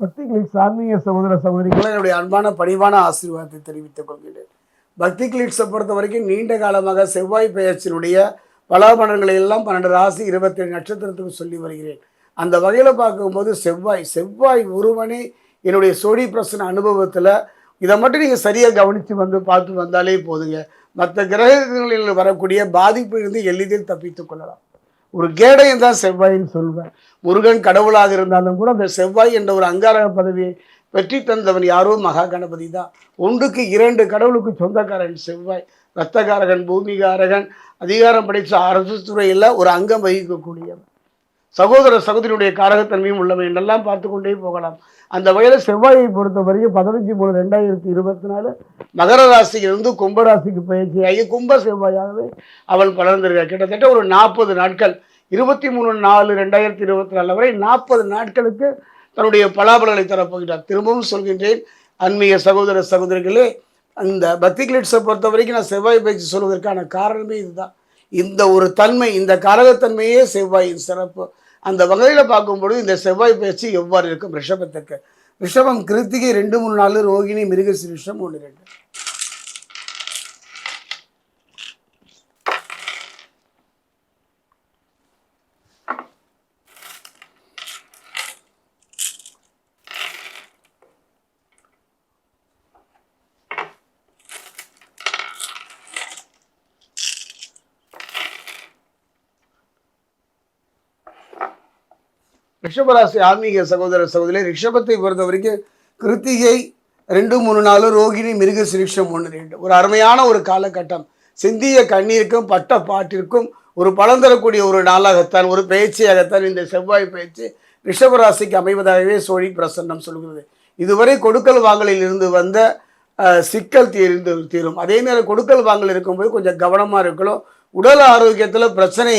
பக்திகளில் சாமிய சகோதர சகோதரிகள் என்னுடைய அன்பான பணிவான ஆசீர்வாதத்தை தெரிவித்துக் கொள்கிறேன். பக்தி கிளிட்ஸை பொறுத்த வரைக்கும் நீண்ட காலமாக செவ்வாய் பெயர்ச்சியினுடைய பலாபலன்களை எல்லாம் பன்னெண்டு ராசி இருபத்தேழு நட்சத்திரத்துக்கு சொல்லி வருகிறேன். அந்த வகையில் பார்க்கும்போது செவ்வாய் செவ்வாய் ஒருவனே என்னுடைய சோடி பிரசன அனுபவத்தில் இதை மட்டும் நீங்கள் சரியாக கவனித்து வந்து பார்த்து வந்தாலே போதுங்க. மற்ற கிரகங்களில் வரக்கூடிய பாதிப்பிலிருந்து எளிதில் தப்பித்துக் கொள்ளலாம். ஒரு கேடயம் தான் செவ்வாயின்னு சொல்வேன். முருகன் கடவுளாக இருந்தாலும் கூட அந்த செவ்வாய் என்ற ஒரு அங்காரக பதவியை பெற்றி தந்தவன் யாரோ மகா கணபதி தான். ஒன்றுக்கு இரண்டு கடவுளுக்கு சொந்தக்காரன் செவ்வாய். ரத்தகாரகன் பூமிகாரகன் அதிகாரம் படைத்த அரசு துறையில் ஒரு அங்கம் வகிக்கக்கூடியவன். சகோதர சகோதரியுடைய காரகத்தன்மையும் உள்ளவை என்றெல்லாம் பார்த்து கொண்டே போகலாம். அந்த வகையில் செவ்வாயை பொறுத்த வரைக்கும் பதினஞ்சு மூணு ரெண்டாயிரத்தி இருபத்தி நாலு மகர ராசியிலிருந்து கும்பராசிக்கு பயிற்சி ஆகி கும்ப செவ்வாயாகவே அவள் வளர்ந்திருக்க கிட்டத்தட்ட ஒரு நாற்பது நாட்கள் இருபத்தி மூணு நாலு ரெண்டாயிரத்தி இருபத்தி நாலு வரை நாற்பது நாட்களுக்கு தன்னுடைய பலாபலங்களை தரப்போகிறார் திரும்பவும் சொல்கின்றேன் அண்மைய சகோதர சகோதரிகளே அந்த பக்தி கிளிட்ஸை பொறுத்த வரைக்கும் நான் செவ்வாய் பயிற்சி சொல்வதற்கான காரணமே இதுதான். இந்த ஒரு தன்மை இந்த காரகத்தன்மையே செவ்வாயின் சிறப்பு. அந்த வகையில் பார்க்கும்பொழுது இந்த செவ்வாய் பயிற்சி எவ்வாறு இருக்கும்? ரிஷபத்துக்கு. ரிஷபம் கிருத்திகை ரெண்டு மூணு நாலு ரோகிணி மிருகசி மிருகசிரிஷம் ஒன்று ரெண்டு. ரிஷபராசி ஆன்மீக சகோதர சகோதரி ரிஷபத்தை பொறுத்த வரைக்கும் கிருத்திகை ரெண்டு மூணு நாலு ரோகிணி மிருக சிரிஷம் ஒன்று ரெண்டு. ஒரு அருமையான ஒரு காலகட்டம். சிந்திய கண்ணீருக்கும் பட்ட பாட்டிற்கும் ஒரு பலன் தரக்கூடிய ஒரு நாளாகத்தான் ஒரு பயிற்சியாகத்தான் இந்த செவ்வாய் பயிற்சி ரிஷபராசிக்கு அமைவதாகவே சோழி பிரசன்னம் சொல்கிறது. இதுவரை கொடுக்கல் வாங்கலில் இருந்து வந்த சிக்கல் தீர்ந்து தீரும். அதே நேரம் கொடுக்கல் வாங்கல் இருக்கும்போது கொஞ்சம் கவனமாக இருக்கணும். உடல் ஆரோக்கியத்தில் பிரச்சனை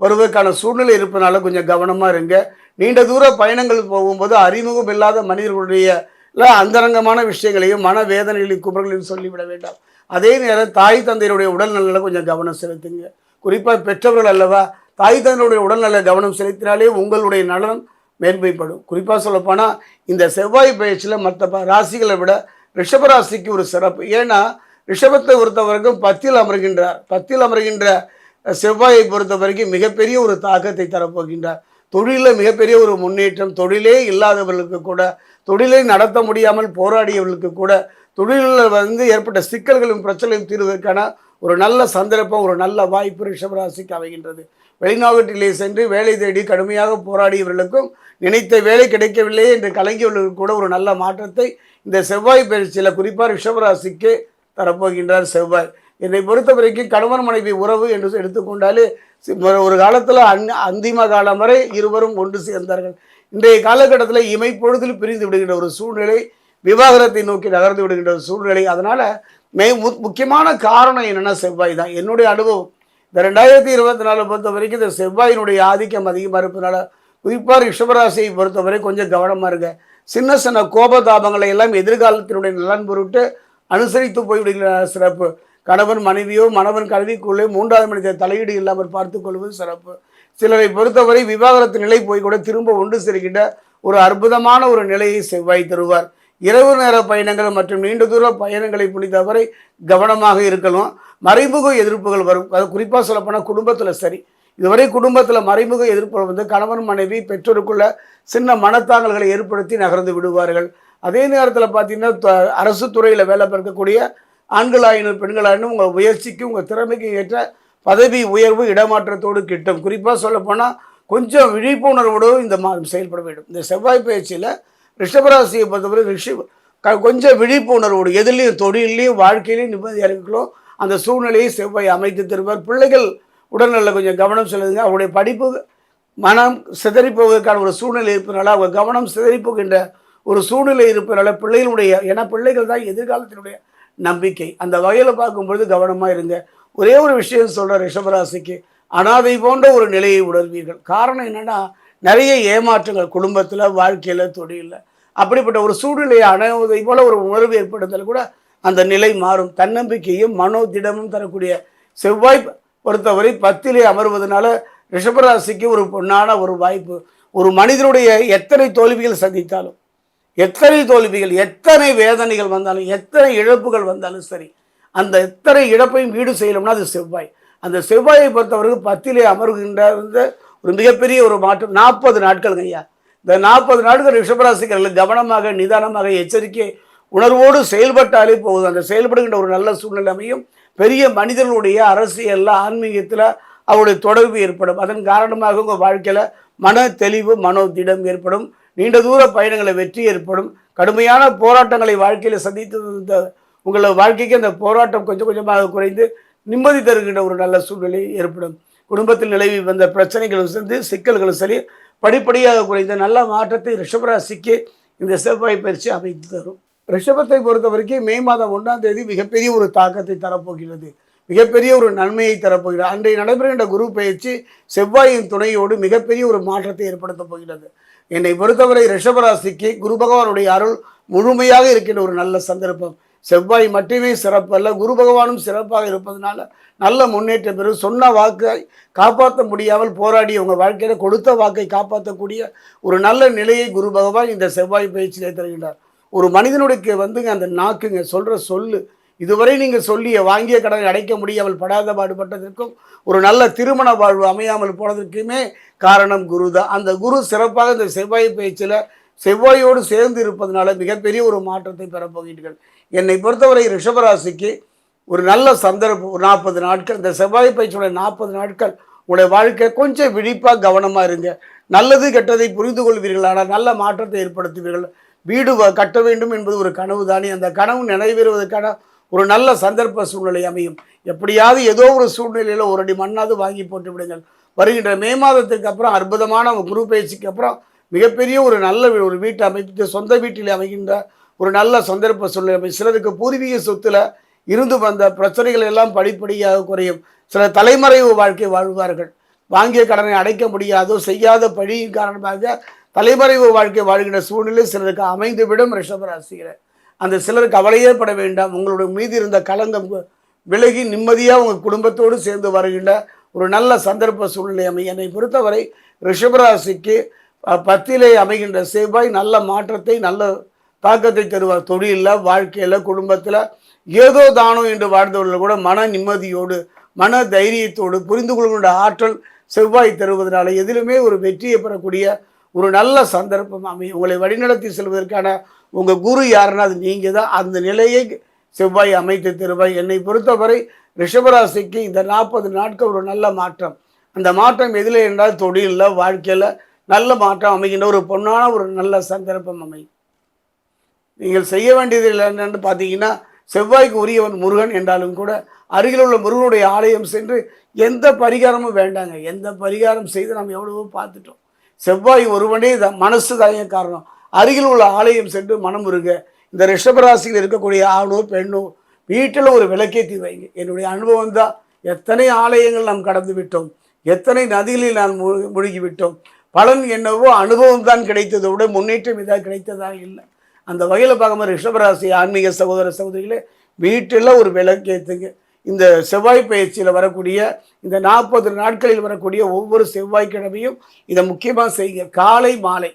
வருவதற்கான சூழ்நிலை இருப்பதனால கொஞ்சம் கவனமாக இருங்க. நீண்ட தூர பயணங்கள் போகும்போது அறிமுகம் இல்லாத மனிதர்களுடைய இல்லை அந்தரங்கமான விஷயங்களையும் மனவேதனைகளையும் குமர்களையும் சொல்லிவிட வேண்டாம். அதே நேரம் தாய் தந்தையருடைய உடல்நலில் கொஞ்சம் கவனம் செலுத்துங்க. குறிப்பாக பெற்றவர்கள் அல்லவா தாய் தந்தையுடைய உடல்நல கவனம் செலுத்தினாலே உங்களுடைய நலன் மேன்மைப்படும். குறிப்பாக சொல்லப்போனால் இந்த செவ்வாய் பயிற்சியில் மற்ற ப- ராசிகளை விட ரிஷபராசிக்கு ஒரு சிறப்பு. ஏன்னா ரிஷபத்தை ஒருத்தவருக்கும் பத்தில் அமர்கின்றார். பத்தில் அமர்கின்ற செவ்வாயை பொறுத்த வரைக்கும் மிகப்பெரிய ஒரு தாக்கத்தை தரப்போகின்றார் தொழிலில் மிகப்பெரிய ஒரு முன்னேற்றம் தொழிலே இல்லாதவர்களுக்கு கூட தொழிலை நடத்த முடியாமல் போராடியவர்களுக்கு கூட தொழிலில் வந்து ஏற்பட்ட சிக்கல்களும் பிரச்சனையும் தீர்வதற்கான ஒரு நல்ல சந்தர்ப்பம் ஒரு நல்ல வாய்ப்பு ரிஷபராசிக்கு அமைகின்றது. வெளிநாட்டிலே சென்று வேலை தேடி கடுமையாக போராடியவர்களுக்கும் நினைத்த வேலை கிடைக்கவில்லை என்று கலங்கியவர்களுக்கு கூட ஒரு நல்ல மாற்றத்தை இந்த செவ்வாய் பயிற்சியில் குறிப்பாக ரிஷபராசிக்கு தரப்போகின்றார் செவ்வாய். என்னை பொறுத்த வரைக்கும் கணவன் மனைவி உறவு என்று எடுத்துக்கொண்டாலே ஒரு- காலத்தில் அந் அந்திம காலம் வரை இருவரும் ஒன்று சேர்ந்தார்கள். இன்றைய காலகட்டத்தில் இமைப்பொழுதில் பிரிந்து விடுகின்ற ஒரு சூழ்நிலை விவாகரத்தை நோக்கி நகர்ந்து விடுகின்ற ஒரு சூழ்நிலை. அதனால் மே மு முக்கியமான காரணம் என்னென்னா செவ்வாய் தான். என்னுடைய அனுபவம் இந்த ரெண்டாயிரத்தி இருபத்தி நாலு பொறுத்த வரைக்கும் இந்த செவ்வாயினுடைய ஆதிக்கம் அதிகமாக இருப்பதனால குறிப்பாக ரிஷபராசியை பொறுத்தவரை கொஞ்சம் கவனமாக இருங்க. சின்ன சின்ன கோபதாபங்களை எல்லாம் எதிர்காலத்தினுடைய நலன் பொருட்டு அனுசரித்து போய்விடுகிற சிறப்பு. கணவன் மனைவியோ மணவன் கல்விக்குள்ளே மூன்றாவது மனித தலையீடு இல்லாமல் பார்த்துக் கொள்வது சிறப்பு. சிலரை பொறுத்தவரை விவாகரத்து நிலை போய் கூட திரும்ப ஒன்று சேர்க்கின்ற ஒரு அற்புதமான ஒரு நிலையை செவ்வாய் தருவார். இரவு நேர பயணங்கள் மற்றும் நீண்ட தூர பயணங்களை புரிந்தவரை கவனமாக இருக்கணும். மறைமுக எதிர்ப்புகள் வரும். அது குறிப்பாக சொல்லப்போனால் குடும்பத்தில் சரி. இதுவரை குடும்பத்தில் மறைமுக எதிர்ப்புகள் வந்து கணவன் மனைவி பெற்றோருக்குள்ள சின்ன மனத்தாங்கல்களை ஏற்படுத்தி நகர்ந்து விடுவார்கள். அதே நேரத்தில் பார்த்தீங்கன்னா த- அரசு துறையில் வேலை பார்க்கக்கூடிய ஆண்களாயினும் பெண்களாயினும் உங்கள் முயற்சிக்கு உங்கள் திறமைக்கு ஏற்ற பதவி உயர்வு இடமாற்றத்தோடு கிட்டும். குறிப்பாக சொல்லப்போனால் கொஞ்சம் விழிப்புணர்வோடு இந்த மாதம் செயல்பட வேண்டும். இந்த செவ்வாய் பயிற்சியில் ரிஷபராசியை பொறுத்தவரை ரிஷி க- கொஞ்சம் விழிப்புணர்வோடு எதுலேயும் தொழிலையும் வாழ்க்கையிலையும் நிம்மதியாக இருக்கலாம் அந்த சூழ்நிலையை செவ்வாய் அமைத்து தருவார். பிள்ளைகள் உடல்நல கொஞ்சம் கவனம் செலுத்துங்க. அவருடைய படிப்பு மனம் சிதறி போவதற்கான ஒரு சூழ்நிலை இருப்பதனால அவங்க கவனம் சிதறி போகின்ற ஒரு சூழ்நிலை இருப்பதனால பிள்ளைகளுடைய ஏன்னா பிள்ளைகள் தான் எதிர்காலத்தினுடைய நம்பிக்கை. அந்த வகையில் பார்க்கும்பொழுது கவனமாக இருங்க. ஒரே ஒரு விஷயம் சொல்கிற ரிஷபராசிக்கு. அனாதை போன்ற ஒரு நிலையை உணர்வீர்கள். காரணம் என்னென்னா நிறைய ஏமாற்றங்கள் குடும்பத்தில் வாழ்க்கையில் தொழிலில். அப்படிப்பட்ட ஒரு சூழ்நிலையை அணுவதை போல ஒரு உணர்வு ஏற்படுத்தல் கூட அந்த நிலை மாறும். தன்னம்பிக்கையும் மனோதிடமும் தரக்கூடிய செவ்வாய் பொறுத்தவரை பத்திலே அமர்வதனால ரிஷபராசிக்கு ஒரு பொன்னான ஒரு வாய்ப்பு. ஒரு மனிதனுடைய எத்தனை தோல்விகள் சந்தித்தாலும் எத்தனை தோல்விகள் எத்தனை வேதனைகள் வந்தாலும் எத்தனை இழப்புகள் வந்தாலும் சரி அந்த எத்தனை இழப்பையும் ஈடு செய்யணும்னா அது செவ்வாய். அந்த செவ்வாயை பொறுத்தவரைக்கும் பத்திலே அமர்கின்ற ஒரு மிகப்பெரிய ஒரு மாற்றம். நாற்பது நாட்கள் ஐயா. இந்த நாற்பது நாட்கள் ரிஷபராசிக்காரர்கள் கவனமாக நிதானமாக எச்சரிக்கை உணர்வோடு செயல்பட்டாலே போகுது அந்த செயல்படுகின்ற ஒரு நல்ல சூழ்நிலை அமையும். பெரிய மனிதர்களுடைய அரசியலில் ஆன்மீகத்தில் அவருடைய தொடர்பு ஏற்படும். அதன் காரணமாக உங்கள் வாழ்க்கையில் மன தெளிவு மனோ திடம் ஏற்படும். நீண்ட தூர பயணங்களை வெற்றி ஏற்படும். கடுமையான போராட்டங்களை வாழ்க்கையில் சந்தித்து இந்த உங்களோட வாழ்க்கைக்கு அந்த போராட்டம் கொஞ்சம் கொஞ்சமாக குறைந்து நிம்மதி தருகின்ற ஒரு நல்ல சூழ்நிலை ஏற்படும். குடும்பத்தில் நிலவி வந்த பிரச்சனைகளும் சேர்ந்து சிக்கல்களும் சரி படிப்படியாக குறைந்த நல்ல மாற்றத்தை ரிஷபராசிக்கு இந்த செவ்வாய் பயிற்சி அமைத்து தரும். ரிஷபத்தை பொறுத்த வரைக்கும் மே மாதம் ஒன்றாம் தேதி மிகப்பெரிய ஒரு தாக்கத்தை தரப்போகிறது. மிகப்பெரிய ஒரு நன்மையை தரப்போகிறது. அன்றைய நடைபெறுகின்ற குரு பயிற்சி செவ்வாயின் துணையோடு மிகப்பெரிய ஒரு மாற்றத்தை ஏற்படுத்தப் போகிறது. என்னை பொறுத்தவரை ரிஷபராசிக்கு குரு பகவானுடைய அருள் முழுமையாக இருக்கின்ற ஒரு நல்ல சந்தர்ப்பம். செவ்வாய் மட்டுமே சிறப்பு அல்ல குரு பகவானும் சிறப்பாக இருப்பதனால நல்ல முன்னேற்றம் பெறும். சொன்ன வாக்கை காப்பாற்ற முடியாமல் போராடி உங்கள் வாழ்க்கையில் கொடுத்த வாக்கை காப்பாற்றக்கூடிய ஒரு நல்ல நிலையை குரு பகவான் இந்த செவ்வாய் பயிற்சியிலே தருகின்றார். ஒரு மனிதனுடைய வந்துங்க அந்த நாக்குங்க சொல்கிற சொல்லு இதுவரை நீங்கள் சொல்லிய வாங்கிய கடனை அடைக்க முடியாமல் படாத பாடுபட்டதற்கும் ஒரு நல்ல திருமண வாழ்வு அமையாமல் போனதற்குமே காரணம் குரு தான் அந்த குரு சிறப்பாக இந்த செவ்வாய் பயிற்சியில் செவ்வாயோடு சேர்ந்து இருப்பதனால மிகப்பெரிய ஒரு மாற்றத்தை பெறப்போகிறீர்கள் என்னை பொறுத்தவரை ரிஷபராசிக்கு ஒரு நல்ல சந்தர்ப்பம் ஒரு நாற்பது நாட்கள் இந்த செவ்வாய் பயிற்சியுடைய நாற்பது நாட்கள் உங்களுடைய வாழ்க்கை கொஞ்சம் விழிப்பாக கவனமாக இருங்க. நல்லது கெட்டதை புரிந்து கொள்வீர்கள். ஆனால் நல்ல மாற்றத்தை ஏற்படுத்துவீர்கள். வீடு வ- கட்ட வேண்டும் என்பது ஒரு கனவு தானே அந்த கனவு நிறைவேறுவதற்கான ஒரு நல்ல சந்தர்ப்ப சூழ்நிலை அமையும். எப்படியாவது ஏதோ ஒரு சூழ்நிலையில் ஒரு அடி மண்ணாவது வாங்கி போட்டு விடுங்கள். வருகின்ற மே மாதத்துக்கு அப்புறம் அற்புதமான குரு பயிற்சிக்கு அப்புறம் மிகப்பெரிய ஒரு நல்ல ஒரு வீட்டை அமைத்து சொந்த வீட்டில் அமைகின்ற ஒரு நல்ல சந்தர்ப்ப சூழ்நிலை அமையும். சிலருக்கு பூர்வீக சொத்துல இருந்து வந்த பிரச்சனைகள் எல்லாம் படிப்படியாக குறையும். சில தலைமறைவு வாழ்க்கை வாழ்வார்கள். வாங்கிய கடனை அடைக்க முடியாதோ செய்யாத பழியின் காரணமாக தலைமறைவு வாழ்க்கை வாழ்கின்ற சூழ்நிலை சிலருக்கு அமைந்துவிடும் ரிஷபராசிகளை அந்த சிலருக்கு கவலையே பட வேண்டாம். உங்களுடைய மீது இருந்த களங்கம் விலகி நிம்மதியாக உங்கள் குடும்பத்தோடு சேர்ந்து வருகின்ற ஒரு நல்ல சந்தர்ப்ப சூழ்நிலை அமையும் என்னை பொறுத்தவரை ரிஷபராசிக்கு பத்திலே அமைகின்ற செவ்வாய் நல்ல மாற்றத்தை நல்ல தாக்கத்தை தருவார் தொழிலில் வாழ்க்கையில் குடும்பத்தில் ஏதோ தானோ என்று வாழ்ந்தவர்கள் கூட மன நிம்மதியோடு மன தைரியத்தோடு புரிந்து கொள்கின்ற ஆற்றல் செவ்வாய் தருவதனால எதிலுமே ஒரு வெற்றியை பெறக்கூடிய ஒரு நல்ல சந்தர்ப்பம் அமையும். உங்களை வழிநடத்தி செல்வதற்கான உங்கள் குரு யாருன்னா அது நீங்கள் தான் அந்த நிலையை செவ்வாய் அமைத்து தருவாய். என்னை பொறுத்தவரை ரிஷபராசிக்கு இந்த நாற்பது நாட்கள் ஒரு நல்ல மாற்றம். அந்த மாற்றம் எதில் என்றால் தொழிலில் வாழ்க்கையில் நல்ல மாற்றம் அமைகின்ற ஒரு பொன்னான ஒரு நல்ல சந்தர்ப்பம் அமையும். நீங்கள் செய்ய வேண்டியது என்னன்னு பார்த்தீங்கன்னா செவ்வாய்க்கு உரியவன் முருகன் என்றாலும் கூட அருகில் உள்ள முருகனுடைய ஆலயம் சென்று எந்த பரிகாரமும் வேண்டாங்க. எந்த பரிகாரம் செய்து நாம் எவ்வளவோ பார்த்துட்டோம். செவ்வாய் ஒருவனே தான் மனசு தாங்க காரணம். அருகில் உள்ள ஆலயம் சென்று மனம் முருக இந்த ரிஷபராசியில் இருக்கக்கூடிய ஆணோ பெண்ணோ வீட்டில் ஒரு விளக்கேற்றி வைங்க. என்னுடைய அனுபவம் தான் எத்தனை ஆலயங்கள் நாம் கடந்து விட்டோம். எத்தனை நதிகளில் நாம் மூழ்கி முழுகிவிட்டோம் பலன் என்னவோ அனுபவம் தான் கிடைத்ததை விட முன்னேற்றம் இதாக கிடைத்ததா இல்லை. அந்த வகையில் பார்க்கும்போது ரிஷபராசி ஆன்மீக சகோதர சகோதரிகளே வீட்டில் ஒரு விளக்கேற்றுங்க இந்த செவ்வாய் பயிற்சியில் வரக்கூடிய இந்த நாற்பது நாட்களில் வரக்கூடிய ஒவ்வொரு செவ்வாய்க்கிழமையும் இதை முக்கியமாக செய்யுங்க. காலை மாலை.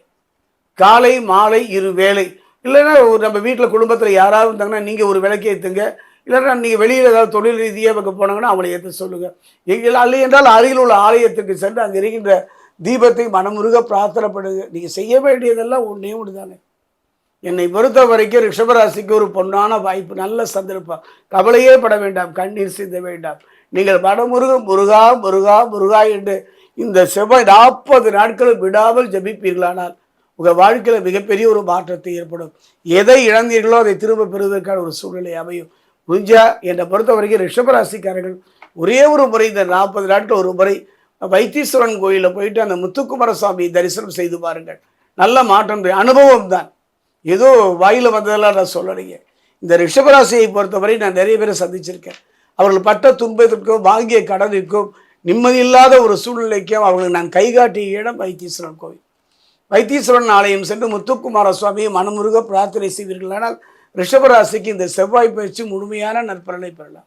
காலை மாலை இரு வேலை இல்லைன்னா ஒரு நம்ம வீட்டில் குடும்பத்தில் யாராவது இருந்தாங்கன்னா நீங்கள் ஒரு விளக்கு ஏற்றுங்க இல்லைன்னா நீங்கள் வெளியில் ஏதாவது தொழில் ரீதியாக பக்கம் போனாங்கன்னா அவங்களை ஏற்ற சொல்லுங்கள் எங்கள் அல்ல என்றால் அருகில் உள்ள ஆலயத்துக்கு சென்று அங்கே இருக்கின்ற தீபத்தை மனமுருக பிரார்த்தனைப்படுங்க நீங்கள் செய்ய வேண்டியதெல்லாம் ஒன்றே ஒன்று தானே என்னை பொறுத்த வரைக்கும் ரிஷபராசிக்கு ஒரு பொன்னான வாய்ப்பு நல்ல சந்தர்ப்பம். கவலையே பட வேண்டாம் கண்ணீர் சிந்த வேண்டாம். நீங்கள் மனமுருக முருகா முருகா முருகா என்று இந்த செவ்வாய் நாற்பது நாட்கள் விடாமல் ஜபிப்பீர்களானால் உங்கள் வாழ்க்கையில் மிகப்பெரிய ஒரு மாற்றத்தை ஏற்படும். எதை இழந்தீர்களோ அதை திரும்ப பெறுவதற்கான ஒரு சூழ்நிலை அமையும். முடிஞ்சா என்னை பொறுத்த வரைக்கும் ரிஷபராசிக்காரர்கள் ஒரே ஒரு முறை இந்த நாற்பது நாட்கள் ஒரு முறை வைத்தீஸ்வரன் கோயிலில் போயிட்டு அந்த முத்துக்குமரசுவாமி தரிசனம் செய்து பாருங்கள். நல்ல மாற்றம் அனுபவம் தான் ஏதோ வாயில் வந்ததெல்லாம் நான் சொல்லலைங்க. இந்த ரிஷபராசியை பொறுத்தவரை நான் நிறைய பேரை சந்திச்சிருக்கேன். அவர்கள் பட்ட துன்பத்திற்கும் வாங்கிய கடனுக்கும் நிம்மதியில்லாத ஒரு சூழ்நிலைக்கும் அவர்களுக்கு நான் கைகாட்டிய இடம் வைத்தீஸ்வரன் கோவில். வைத்தீஸ்வரன் ஆலயம் சென்று முத்துக்குமார சுவாமியை மனமுருக பிரார்த்தனை செய்வீர்கள் ஆனால் ரிஷபராசிக்கு இந்த செவ்வாய் பயிற்சி முழுமையான நற்பலனை பெறலாம்.